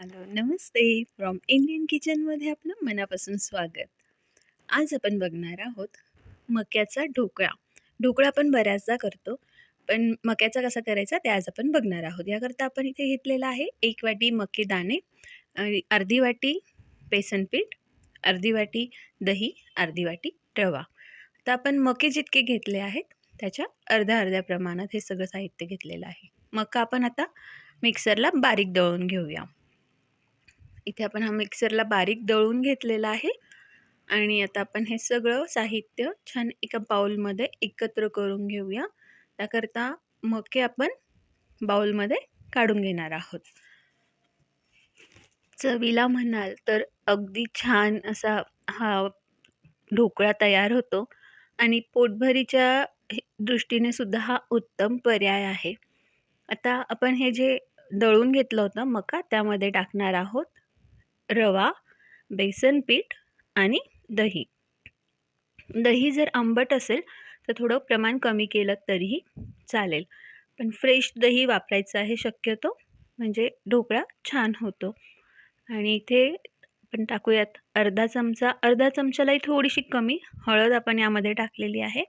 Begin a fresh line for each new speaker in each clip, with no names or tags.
Hello Namaste. From Indian किचनमध्ये आपलं मनापासून स्वागत. आज आपण बघणार आहोत मक्याचा ढोकळा. ढोकळा आपण बऱ्याचदा करतो पण मक्याचा कसा करायचा ते आज आपण बघणार आहोत. याकरता आपण इथे घेतलेला आहे एक वाटी मके दाणे अर्धी वाटी बेसन पीठ अर्धी वाटी दही अर्धी वाटी रवा. तर आपण मके जितके घेतले आहेत त्याच्या अर्ध्या अर्ध्या प्रमाणात हे सगळं साहित्य घेतलेलं आहे. मका आपण आता मिक्सरला बारीक दळून घेऊया. इथे आपण हा मिक्सरला बारीक दळून घेतलेला आहे. आणि आता आपण हे सगळं साहित्य छान एका बाउलमध्ये एकत्र करून घेऊया. त्याकरता मके आपण बाउलमध्ये काढून घेणार आहोत. चवीला म्हणाल तर अगदी छान असा हा ढोकळा तयार होतो. आणि पोटभरीच्या दृष्टीने सुद्धा हा उत्तम पर्याय आहे. आता आपण हे जे दळून घेतलं होतं मका त्यामध्ये टाकणार आहोत. रवा बेसन पीठ आणि दही. दही जर आंबट असेल तर थोडं प्रमाण कमी केलं तरीही चालेल. पण फ्रेश दही वापरायचं आहे शक्यतो म्हणजे ढोकळा छान होतो. आणि इथे आपण टाकूयात अर्धा चमचा अर्धा चमच्यालाही थोडीशी कमी हळद आपण यामध्ये टाकलेली आहे.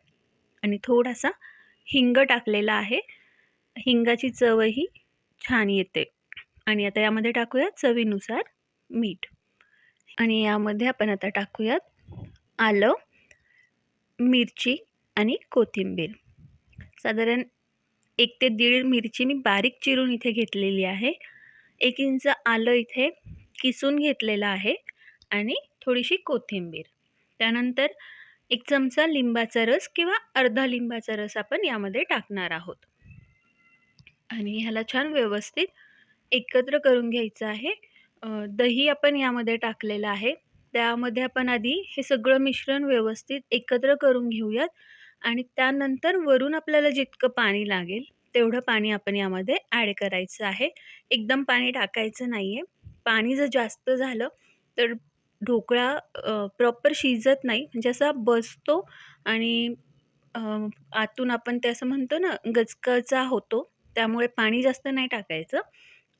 आणि थोडासा हिंग टाकलेला आहे. हिंगाची चवही छान येते. आणि आता यामध्ये टाकूया चवीनुसार मीठ. आणि यामध्ये आपण आता टाकूयात आलं मिरची आणि कोथिंबीर. साधारण एक ते दीड मिरची मी बारीक चिरून इथे घेतलेली आहे. एक इंच आलं इथे किसून घेतलेलं आहे आणि थोडीशी कोथिंबीर. त्यानंतर एक चमचा लिंबाचा रस किंवा अर्धा लिंबाचा रस आपण यामध्ये टाकणार आहोत. आणि ह्याला छान व्यवस्थित एकत्र करून घ्यायचं आहे. दही आपण यामध्ये टाकलेलं आहे. त्यामध्ये आपण आधी हे सगळं मिश्रण व्यवस्थित एकत्र करून घेऊयात आणि त्यानंतर वरून आपल्याला जितकं पाणी लागेल तेवढं पाणी आपण यामध्ये ॲड करायचं आहे. एकदम पाणी टाकायचं नाही आहे पाणी जर जास्त झालं तर ढोकळा प्रॉपर शिजत नाही. म्हणजे असा बसतो आणि आतून आपण ते असं म्हणतो ना गचकचा होतो. त्यामुळे पाणी जास्त नाही टाकायचं.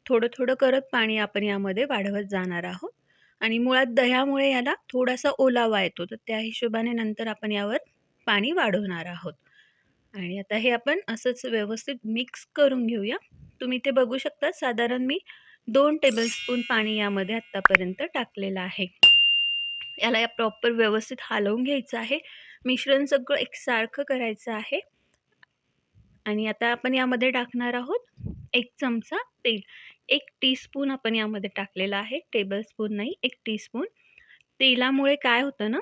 थोडं थोडं करत पाणी आपण यामध्ये वाढवत जाणार आहोत. आणि मुळात दह्यामुळे याला थोडासा ओलावा येतो. तर त्या हिशोबाने नंतर आपण यावर पाणी वाढवणार आहोत. आणि आता हे आपण असंच व्यवस्थित मिक्स करून घेऊया. तुम्ही ते बघू शकता साधारण मी दोन टेबलस्पून पाणी यामध्ये आत्तापर्यंत टाकलेलं आहे. याला या प्रॉपर व्यवस्थित हलवून घ्यायचं आहे. मिश्रण सगळं एकसारखं करायचं आहे. आणि आता आपण यामध्ये टाकणार आहोत एक चमचा तेल. एक टीस्पून आपण यामध्ये टाकलेला आहे. टेबलस्पून नाही एक टीस्पून तेलामुळे काय होतं ना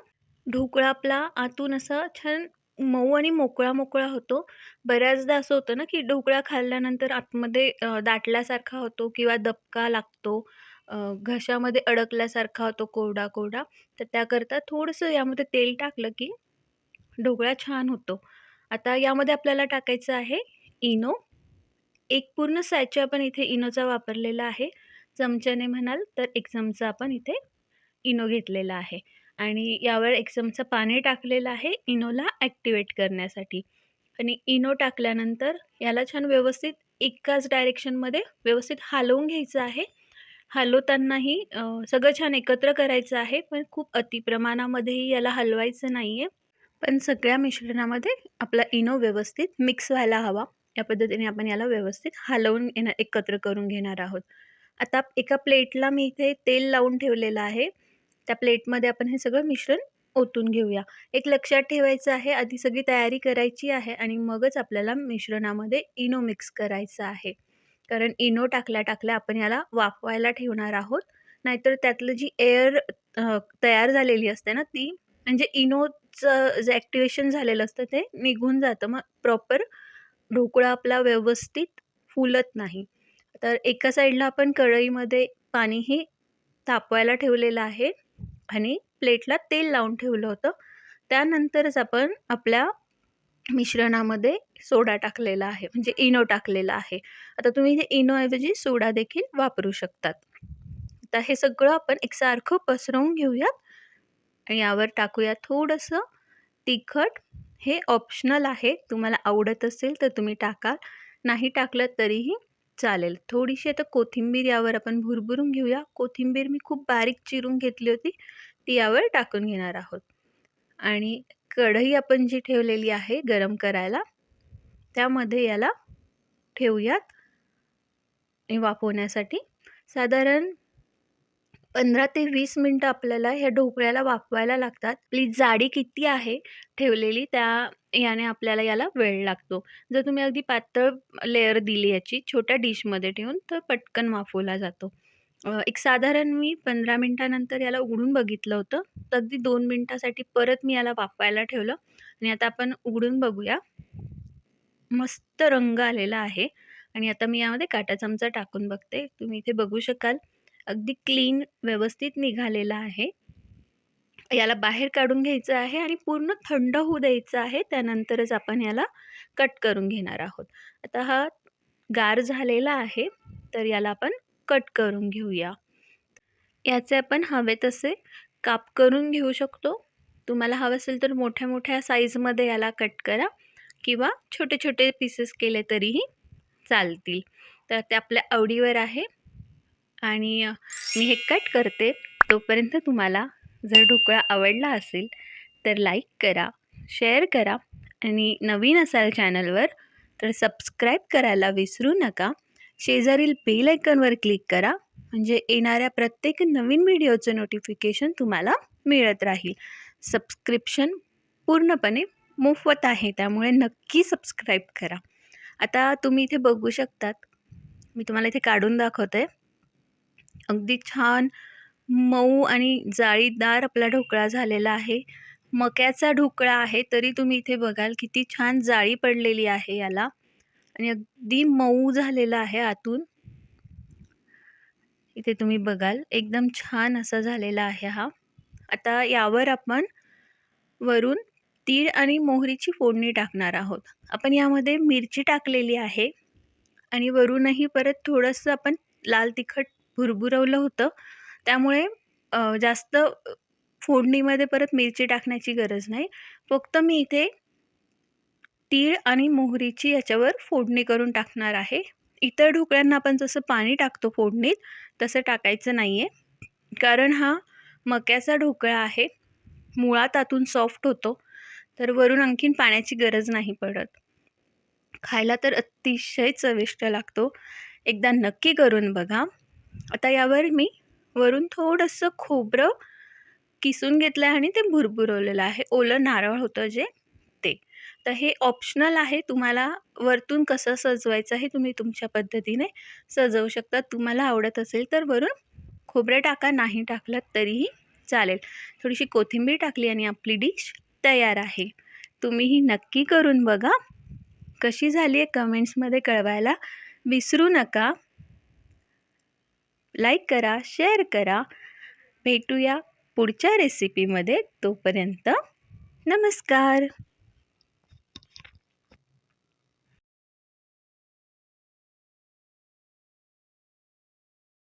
ढोकळा आपला आतून असा छान मऊ आणि मोकळा मोकळा होतो. बऱ्याचदा असं होतं ना की ढोकळा खाल्ल्यानंतर आतमध्ये दाटल्यासारखा होतो किंवा दबका लागतो. घशामध्ये अडकल्यासारखा होतो कोरडा कोरडा. तर त्याकरता थोडंसं यामध्ये तेल टाकलं की ढोकळा छान होतो. आता यामध्ये आपल्याला टाकायचं आहे इनो. एक पूर्ण सॅचे आपण इथे इनोचा वापरलेला आहे. चमच्याने म्हणाल तर एक चमचा आपण इथे इनो घेतलेला आहे. आणि यावर एक चमचा पाणी टाकलेलं आहे इनोला ॲक्टिवेट करण्यासाठी. आणि इनो टाकल्यानंतर याला छान व्यवस्थित एकाच डायरेक्शनमध्ये व्यवस्थित हलवून घ्यायचं आहे. हलवतानाही सगळं छान एकत्र करायचं आहे पण खूप अतिप्रमाणामध्येही याला हलवायचं नाही आहे पण सगळ्या मिश्रणामध्ये आपला इनो व्यवस्थित मिक्स व्हायला हवा. या पद्धतीने आपण याला व्यवस्थित हलवून येणार एकत्र करून घेणार आहोत. आता एका प्लेटला मी इथे तेल लावून ठेवलेलं आहे. त्या प्लेटमध्ये आपण हे सगळं मिश्रण ओतून घेऊया. एक लक्षात ठेवायचं आहे आधी सगळी तयारी करायची आहे आणि मगच आपल्याला मिश्रणामध्ये इनो मिक्स करायचं आहे. कारण इनो टाकल्या टाकल्या आपण याला वाफवायला ठेवणार आहोत. नाहीतर त्यातलं जी एअर तयार झालेली असते ना ती म्हणजे इनोचं जे ॲक्टिवेशन झालेलं असतं ते निघून जातं. मग प्रॉपर ढोकळा आपला व्यवस्थित फुलत नाही. तर एका साईडला आपण कढईमध्ये पाणीही तापवायला ठेवलेलं आहे आणि प्लेटला तेल लावून ठेवलं होतं. त्यानंतरच आपण आपल्या मिश्रणामध्ये सोडा टाकलेला आहे म्हणजे इनो टाकलेला आहे. आता तुम्ही हे इनोऐवजी सोडा देखील वापरू शकतात. आता हे सगळं आपण एकसारखं पसरवून घेऊयात आणि यावर टाकूया थोडंसं तिखट. हे ऑप्शनल आहे. तुम्हाला आवडत असेल तर तुम्ही टाकाल नाही टाकलं तरीही चालेल. थोडीशी आता कोथिंबीर यावर आपण भुरभुरून घेऊया. कोथिंबीर मी खूप बारीक चिरून घेतली होती. ती यावर टाकून घेणार आहोत. आणि कढई आपण जी ठेवलेली आहे गरम करायला त्यामध्ये याला ठेवूयात. वाफवण्यासाठी. साधारण पंधरा ते वीस मिनटं आपल्याला ह्या ढोकळ्याला वाफवायला लागतात. आपली जाडी किती आहे ठेवलेली त्या याने आपल्याला याला वेळ लागतो. जर तुम्ही अगदी पातळ लेअर दिली याची छोट्या डिशमध्ये ठेवून तर पटकन वाफवला जातो. एक साधारण मी पंधरा मिनटानंतर याला उघडून बघितलं होतं. तर अगदी दोन मिनटासाठी परत मी याला वाफवायला ठेवलं. आणि आता आपण उघडून बघूया. मस्त रंग आलेला आहे. आणि आता मी यामध्ये काटा चमचा टाकून बघते. तुम्ही इथे बघू शकाल. अगदी क्लीन व्यवस्थित निघालेला आहे. याला बाहेर काढून घ्यायचं आहे आणि पूर्ण थंड होऊ द्यायचं आहे. त्यानंतरच आपण याला कट करून घेणार आहोत. आता हा गार झालेला आहे तर याला आपण कट करून घेऊया. याचे आपण हवे तसे काप करून घेऊ शकतो. तुम्हाला हवं असेल तर मोठ्या मोठ्या साईजमध्ये याला कट करा किंवा छोटे छोटे पीसेस केले तरीही चालतील. तर ते आपल्या आवडीवर आहे. आणि मी हे कट करते. तोपर्यंत तुम्हाला जर ढोकळा आवडला असेल तर लाईक करा शेअर करा आणि नवीन असाल चॅनलवर तर सबस्क्राईब करायला विसरू नका. शेजारील बेल आयकॉनवर क्लिक करा म्हणजे येणाऱ्या प्रत्येक नवीन व्हिडिओचं नोटिफिकेशन तुम्हाला मिळत राहील. सबस्क्रिप्शन पूर्णपणे मोफत आहे त्यामुळे नक्की सबस्क्राईब करा. आता तुम्ही इथे बघू शकतात मी तुम्हाला इथे काढून दाखवते. अगदी छान मऊ आणि जाळीदार आपला ढोकळा झालेला आहे. मक्याचा ढोकळा आहे तरी तुम्ही इथे बघाल किती छान जाळी पडलेली आहे याला. आणि अगदी मऊ झालेला आहे आतून. इथे तुम्ही बघाल एकदम छान असा झालेला आहे हा. आता यावर आपण वरून तीळ आणि मोहरीची फोडणी टाकणार आहोत. आपण यामध्ये मिरची टाकलेली आहे आणि वरूनही परत थोडंसं आपण लाल तिखट भुरभुरवलं होतं. त्यामुळे जास्त फोडणीमध्ये परत मिरची टाकण्याची गरज नाही. फक्त मी इथे तीळ आणि मोहरीची याच्यावर फोडणी करून टाकणार आहे. इतर ढोकळ्यांना आपण जसं पाणी टाकतो फोडणीत तसं टाकायचं नाही आहे कारण हा मक्याचा ढोकळा आहे. मुळात आतून सॉफ्ट होतो. तर वरून आणखीन पाण्याची गरज नाही पडत. खायला तर अतिशय चविष्ट लागतो. एकदा नक्की करून बघा. आता यावर मी वरून थोडंसं खोबरं किसून घेतलं आहे आणि ते भुरभुरवलेलं आहे. ओलं नारळ होतं जे ते. तर हे ऑप्शनल आहे. तुम्हाला वरतून कसं सजवायचं आहे तुम्ही तुमच्या पद्धतीने सजवू शकता. तुम्हाला आवडत असेल तर वरून खोबरं टाका. नाही टाकलं तरीही चालेल. थोडीशी कोथिंबीर टाकली आणि आपली डिश तयार आहे. तुम्हीही नक्की करून बघा. कशी झाली आहे कमेंट्समध्ये कळवायला विसरू नका. लाईक करा शेअर करा. भेटूया पुढच्या रेसिपीमध्ये तोपर्यंत. नमस्कार.